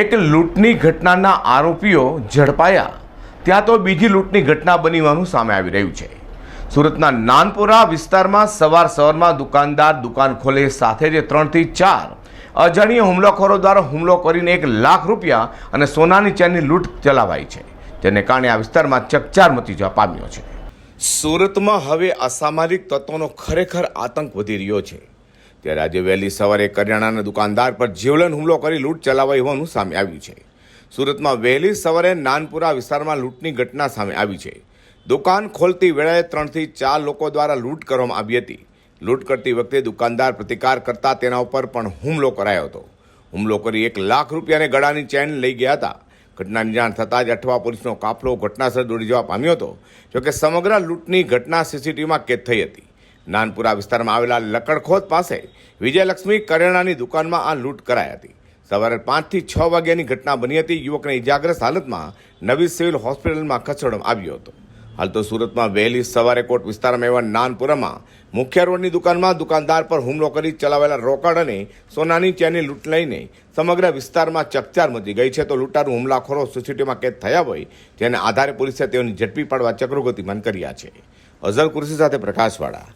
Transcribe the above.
એક લૂંટની ઘટનાના આરોપીઓ ઝડપાયા. ત્યાં તો બીજી લૂંટની ઘટના બનીવાનું સામે આવી રહ્યું છે. સુરતના નાનપુરા વિસ્તારમાં સવાર સવારમાં દુકાનદાર દુકાન ખોલે સાથે જે ત્રણથી ચાર અજાણ્ય હુમલાખોરો દ્વારા હુમલો કરીને એક લાખ રૂપિયા અને સોનાની ચેનની લૂંટ ચલાવાઈ છે, જેને કારણે આ વિસ્તારમાં ચકચાર મચી જવા પામ્યો છે. સુરતમાં હવે અસામાજિક તત્વોનો ખરેખર આતંક વધી રહ્યો છે. ત્યારે આજે વહેલી સવારે કરિયાણાના દુકાનદાર પર જીવલેણ હુમલો કરી લૂંટ ચલાવાઈ હોવાનું સામે આવ્યું છે. સુરતમાં વહેલી સવારે નાનપુરા વિસ્તારમાં લૂંટની ઘટના સામે આવી છે. દુકાન ખોલતી વેળાએ ત્રણથી ચાર લોકો દ્વારા લૂંટ કરવામાં આવી હતી. લૂંટ કરતી વખતે દુકાનદાર પ્રતિકાર કરતા તેના ઉપર પણ હુમલો કરાયો હતો. હુમલો કરી એક લાખ રૂપિયાને ગળાની ચેન લઈ ગયા હતા. ઘટનાની જાણ થતાં જ અઠવા પોલીસનો કાફલો ઘટનાસ્થળ દોડી જવા પામ્યો હતો, જોકે સમગ્ર લૂંટની ઘટના સીસીટીવીમાં કેદ થઈ હતી. નાનપુરા વિસ્તારમાં આવેલા લકડખોદ પાસે વિજયલક્ષ્મી કરિયાણાની દુકાનમાં આ લૂંટ કરાઈ હતી. સવારે પાંચથી છ વાગ્યાની ઘટના બની હતી. યુવકને ઇજાગ્રસ્ત હાલતમાં નવી સિવિલ હોસ્પિટલમાં ખસેડવામાં આવ્યો હતો. હાલ તો સુરતમાં વહેલી સવારે કોટ વિસ્તારમાં એવા નાનપુરામાં મુખ્ય રોડની દુકાનમાં દુકાનદાર પર હુમલો કરી ચલાવેલા રોકડ અને સોનાની ચેનની લૂંટ લઈને સમગ્ર વિસ્તારમાં ચકચાર મચી ગઈ છે. તો લૂંટારૂ હુમલાખોરો સીસીટીવીમાં કેદ થયા હોય જેને આધારે પોલીસે તેઓની ઝડપી પાડવા ચક્રો ગતિમાન કર્યા છે. અઝર કુર્સી સાથે પ્રકાશવાળા